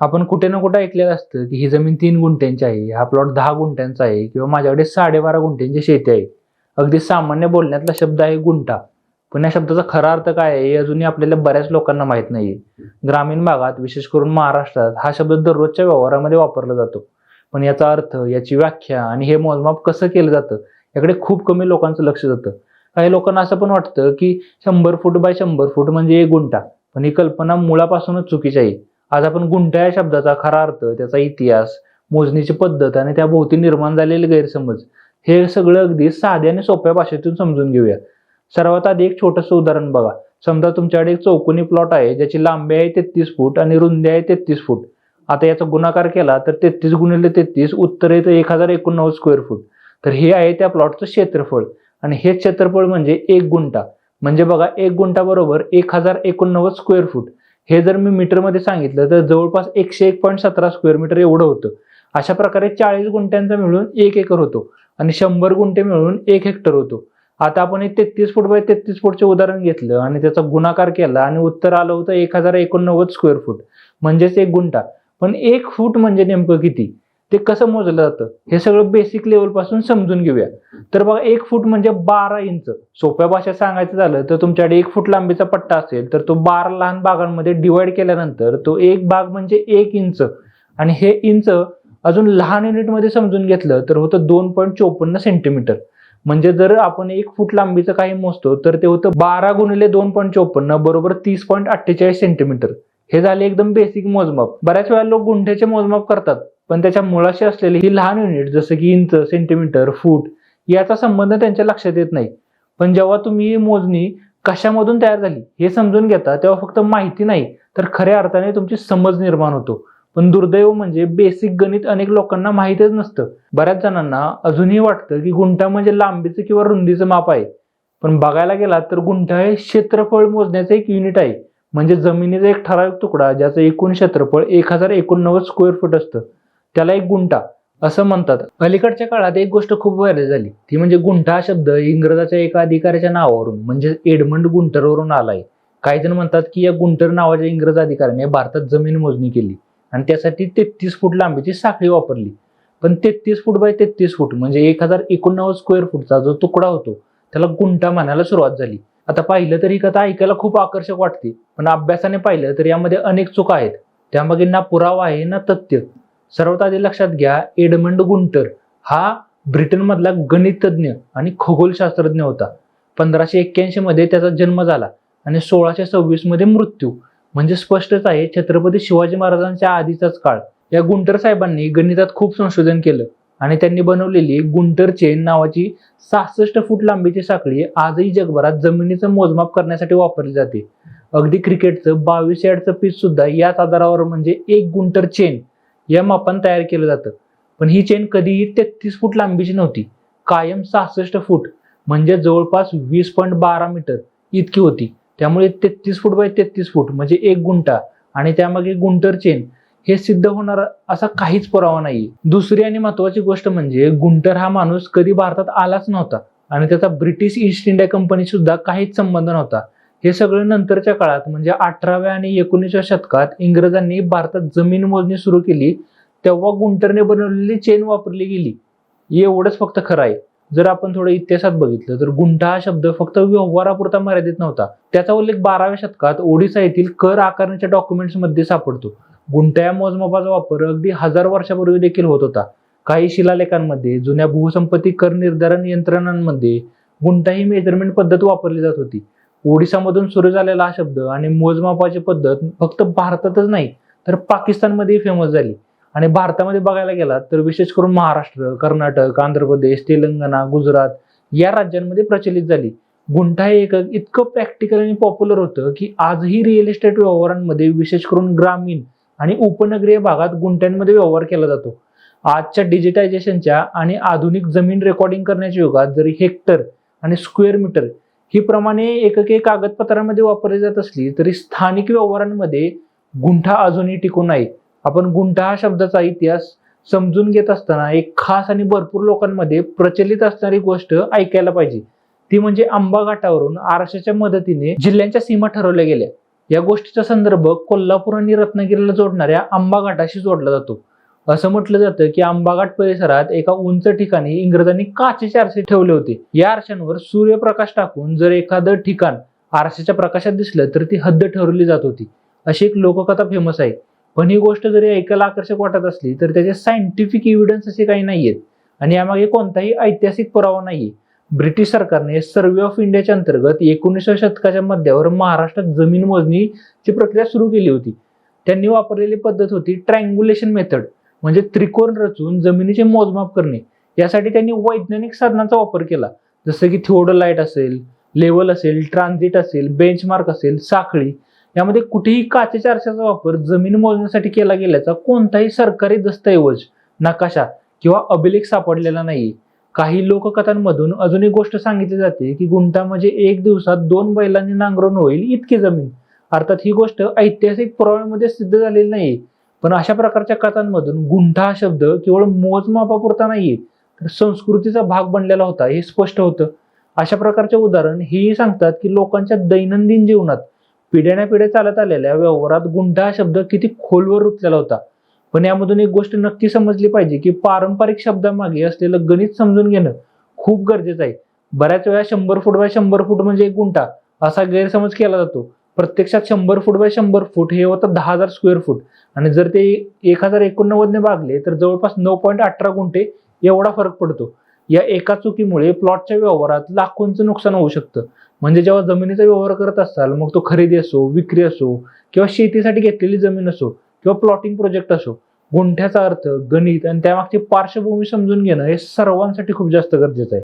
आपण कुठे ना कुठे ऐकलेलं असतं की ही जमीन तीन गुंठ्यांची आहे हा प्लॉट दहा गुंठ्यांचा आहे किंवा माझ्याकडे साडेबारा गुंठ्यांची शेती आहे. अगदी सामान्य बोलण्यातला शब्द आहे गुंठा. पण या शब्दाचा खरा अर्थ काय आहे हे अजूनही आपल्याला बऱ्याच लोकांना माहीत नाही ग्रामीण भागात विशेष करून महाराष्ट्रात हा शब्द दररोजच्या व्यवहारामध्ये वापरला जातो. पण याचा अर्थ याची व्याख्या आणि हे मोजमाप कसं केलं जातं याकडे खूप कमी लोकांचं लक्ष जातं. काही लोकांना असं पण वाटतं की शंभर फूट बाय शंभर फूट म्हणजे एक गुंठा. पण ही कल्पना मुळापासूनच चुकीची आहे. आज आपण गुंठा या शब्दाचा खरा अर्थ त्याचा इतिहास मोजणीची पद्धत आणि त्याभोवती निर्माण झालेले गैरसमज हे सगळं अगदी साध्या आणि सोप्या भाषेतून समजून घेऊया. सर्वात आधी एक छोटंसं उदाहरण बघा. समजा तुमच्याकडे एक चौकोनी प्लॉट आहे ज्याची लांबी आहे तेहतीस फूट आणि रुंदी आहे तेहतीस फूट. आता याचा गुणाकार केला तर तेहतीस गुणिले तेहतीस उत्तर येतं एक हजार एकोणनव्वद स्क्वेअर फूट तर हे आहे त्या प्लॉटचं क्षेत्रफळ. आणि हे क्षेत्रफळ म्हणजे एक गुंठा. म्हणजे बघा एक गुंठा बरोबर एक हजार एकोणनव्वद स्क्वेअर फूट हे जर मी मीटरमध्ये सांगितलं तर जवळपास एकशे एक पॉईंट सतरा स्क्वेअर मीटर एवढं होतं. अशा प्रकारे चाळीस गुंठ्यांचा मिळून एक एकर होतो आणि शंभर गुंठे मिळून एक हेक्टर होतो. आता आपण हे तेहतीस फूट बाय तेहतीस फूटचे उदाहरण घेतलं आणि त्याचा गुणाकार केला आणि उत्तर आलं होतं एक हजार एकोणनव्वद स्क्वेअर फूट म्हणजेच एक गुंठा. पण एक फूट म्हणजे नेमकं किती? ते कसं मोजलं जातं? हे सगळं बेसिक लेवलपासून समजून घेऊया. तर बघा एक फूट म्हणजे बारा इंच. सोप्या भाषेत सांगायचं झालं तर तुमच्याकडे एक फूट लांबीचा पट्टा असेल तर तो बारा लहान भागांमध्ये डिवाइड केल्यानंतर तो एक भाग म्हणजे एक इंच. आणि हे इंच अजून लहान युनिटमध्ये समजून घेतलं तर होतं दोन पॉईंट चोपन्न सेंटीमीटर म्हणजे जर आपण एक फूट लांबीचं काही मोजतो तर ते होतं बारा गुणिले दोन पॉईंट चोपन्न बरोबर तीस पॉईंट अठ्ठेचाळीस सेंटीमीटर हे झाले एकदम बेसिक मोजमाप. बऱ्याच वेळा लोक गुंठ्याचे मोजमाप करतात. पण त्याच्या मुळाशी असलेली ही लहान युनिट जसं की इंच सेंटीमीटर फूट याचा संबंध त्यांच्या लक्षात येत नाही. पण जेव्हा तुम्ही ही मोजणी कशामधून तयार झाली हे समजून घेता तेव्हा फक्त माहिती नाही तर खऱ्या अर्थाने तुमची समज निर्माण होतो. पण दुर्दैव म्हणजे बेसिक गणित अनेक लोकांना माहीतच नसतं. बऱ्याच जणांना अजूनही वाटतं की गुंठा म्हणजे लांबीचं किंवा रुंदीचं माप आहे. पण बघायला गेला तर गुंठा हे क्षेत्रफळ मोजण्याचं एक युनिट आहे. म्हणजे जमिनीचा एक ठराविक तुकडा ज्याचं एकूण क्षेत्रफळ एक हजार एकोणनव्वद स्क्वेअर फूट असतं. त्याला एक गुंठा असं म्हणतात. अलीकडच्या काळात एक गोष्ट खूप व्हायरल झाली. ती म्हणजे गुंठा हा शब्द इंग्रजाच्या एका अधिकाऱ्याच्या नावावरून म्हणजे एडमंड गुंटरवरून आलाय. काही जण म्हणतात की या गुंटर नावाच्या इंग्रज अधिकाऱ्याने भारतात जमीन मोजणी केली आणि त्यासाठी तेहतीस फूट लांबीची साखळी वापरली. पण तेहतीस फूट बाय तेहतीस फूट म्हणजे एक हजार एकोणनव्वद स्क्वेअर फूटचा जो तुकडा होतो त्याला गुंठा म्हणायला सुरुवात झाली. आता पाहिलं तर ही कथा ऐकायला खूप आकर्षक वाटते. पण अभ्यासाने पाहिलं तर यामध्ये अनेक चुका आहेत. त्यामागे ना पुरावा आहे ना तथ्य. सर्वात आधी लक्षात घ्या एडमंड गुंटर हा ब्रिटनमधला गणितज्ञ आणि खगोलशास्त्रज्ञ होता. पंधराशे एक्क्याऐंशी मध्ये त्याचा जन्म झाला आणि सोळाशे सव्वीसमध्ये मृत्यू. म्हणजे स्पष्टच आहे छत्रपती शिवाजी महाराजांच्या आधीचाच काळ. या गुंटर साहेबांनी गणितात खूप संशोधन केलं आणि त्यांनी बनवलेली गुंटर चेन नावाची सहासष्ट फूट लांबीची साखळी आजही जगभरात जमिनीचं मोजमाप करण्यासाठी वापरली जाते. अगदी क्रिकेटचं बावीस यार्डचं पीच सुद्धा याच आधारावर म्हणजे एक गुंटर चेन या मापान तयार केलं जातं. पण ही चेन कधीही तेहतीस फूट लांबीची नव्हती. कायम सहासष्ट फूट म्हणजे जवळपास वीस पॉईंट बारा मीटर इतकी होती. त्यामुळे तेहतीस फूट बाय तेहतीस फूट म्हणजे एक गुंठा आणि त्यामागे गुंटर चेन हे सिद्ध होणार असा काहीच पुरावा नाही दुसरी आणि महत्वाची गोष्ट म्हणजे गुंटर हा माणूस कधी भारतात आलाच नव्हता आणि त्याचा ब्रिटिश ईस्ट इंडिया कंपनी सुद्धा काहीच संबंध नव्हता. हे सगळं नंतरच्या काळात म्हणजे अठराव्या आणि एकोणीसव्या शतकात इंग्रजांनी भारतात जमीन मोजणी सुरू केली तेव्हा गुंटरने बनवलेली चेन वापरली गेली. एवढंच फक्त खरं आहे. जर आपण थोडं इतिहासात बघितलं तर गुंठा हा शब्द फक्त व्यवहारापुरता मर्यादित नव्हता. त्याचा उल्लेख बाराव्या शतकात ओडिसा येथील कर आकारणीच्या डॉक्युमेंट्समध्ये सापडतो. गुंठा या मोजमापाचा वापर अगदी हजार वर्षापूर्वी देखील होत होता. काही शिलालेखांमध्ये जुन्या भूसंपत्ती कर निर्धारण यंत्रणांमध्ये गुंठा ही मेजरमेंट पद्धत वापरली जात होती. ओडिसामधून सुरू झालेला हा शब्द आणि मोजमापाची पद्धत फक्त भारतातच नाही तर पाकिस्तानमध्येही फेमस झाली. आणि भारतामध्ये बघायला गेला तर विशेष करून महाराष्ट्र कर्नाटक आंध्र प्रदेश तेलंगणा गुजरात या राज्यांमध्ये प्रचलित झाली. गुंठा हे एकक इतकं प्रॅक्टिकल आणि पॉप्युलर होतं की आजही रिअल इस्टेट व्यवहारांमध्ये विशेष करून ग्रामीण आणि उपनगरीय भागात गुंठ्यांमध्ये व्यवहार केला जातो. आजच्या डिजिटायझेशनच्या आणि आधुनिक जमीन रेकॉर्डिंग करण्याच्या युगात जरी हेक्टर आणि स्क्वेअर मीटर ही प्रमाणे एकके कागदपत्रांमध्ये वापरली जात असली तरी स्थानिक व्यवहारांमध्ये गुंठा अजूनही टिकून आहे. आपण गुंठा हा शब्दाचा इतिहास समजून घेत असताना एक खास आणि भरपूर लोकांमध्ये प्रचलित असणारी गोष्ट ऐकायला पाहिजे. ती म्हणजे आंबा घाटावरून आरशाच्या मदतीने जिल्ह्यांच्या सीमा ठरवल्या गेल्या. या गोष्टीचा संदर्भ कोल्हापूर आणि रत्नागिरीला जोडणाऱ्या आंबा घाटाशी जोडला जातो. असं म्हटलं जातं की आंबाघाट परिसरात एका उंच ठिकाणी इंग्रजांनी काचेचे आरसे ठेवले होते. या आरशांवर सूर्यप्रकाश टाकून जर एखादं ठिकाण आरशाच्या प्रकाशात दिसलं तर ती हद्द ठरवली जात होती. अशी एक लोककथा फेमस आहे. पण ही गोष्ट जरी ऐकायला आकर्षक वाटत असली तर त्याचे सायंटिफिक एव्हिडन्स असे काही नाहीयेत. आणि यामागे कोणताही ऐतिहासिक पुरावा नाहीये. ब्रिटिश सरकारने सर्वे ऑफ इंडियाच्या अंतर्गत एकोणीसव्या शतकाच्या मध्यावर महाराष्ट्रात जमीन मोजणीची प्रक्रिया सुरू केली होती. त्यांनी वापरलेली पद्धत होती ट्रँग्युलेशन मेथड म्हणजे त्रिकोण रचून जमिनीचे मोजमाप करणे यासाठी त्यांनी वैज्ञानिक साधनांचा वापर केला. जसं की थिओडोलाइट असेल लेवल असेल ट्रान्झिट असेल बेंचमार्क असेल साखळी यामध्ये कुठेही काचेच्या आरशाचा वापर जमीन मोजण्यासाठी केला गेल्याचा कोणताही सरकारी दस्तऐवज नकाशा किंवा अभिलेख सापडलेला नाही काही लोककथांमधून अजून एक गोष्ट सांगितली जाते की गुंठा म्हणजे एक दिवसात दोन बैलांनी नांगरून होईल इतकी जमीन. अर्थात ही गोष्ट ऐतिहासिक पुराव्यामध्ये सिद्ध झालेली नाही पण अशा प्रकारच्या कथांमधून गुंठा हा शब्द केवळ मोजमापापुरता नाहीये तर संस्कृतीचा भाग बनलेला होता हे स्पष्ट होतं. अशा प्रकारचे उदाहरण हेही सांगतात की लोकांच्या दैनंदिन जीवनात पिढ्यानपिढ्या चालत आलेल्या व्यवहारात गुंठा हा शब्द किती खोलवर रुतलेला होता. पण यामधून एक गोष्ट नक्की समजली पाहिजे की पारंपरिक शब्दामागे असलेलं गणित समजून घेणं खूप गरजेचं आहे. बऱ्याच वेळा शंभर फूट बाय शंभर फूट म्हणजे एक गुंठा असा गैरसमज केला जातो. प्रत्यक्षात शंभर फूट बाय शंभर फूट हे होतं दहा हजार स्क्वेअर फूट आणि जर ते एक हजार एकोणनव्वदने भागले तर जवळपास नऊ पॉईंट अठरा गुंठे एवढा फरक पडतो. या एका चुकीमुळे प्लॉटच्या व्यवहारात लाखोंचं नुकसान होऊ शकतं. म्हणजे जेव्हा जमिनीचा व्यवहार करत असाल मग तो खरेदी असो विक्री असो किंवा शेतीसाठी घेतलेली जमीन असो किंवा प्लॉटिंग प्रोजेक्ट असो गुंठ्याचा अर्थ गणित आणि त्यामागची पार्श्वभूमी समजून घेणं हे सर्वांसाठी खूप जास्त गरजेचं आहे.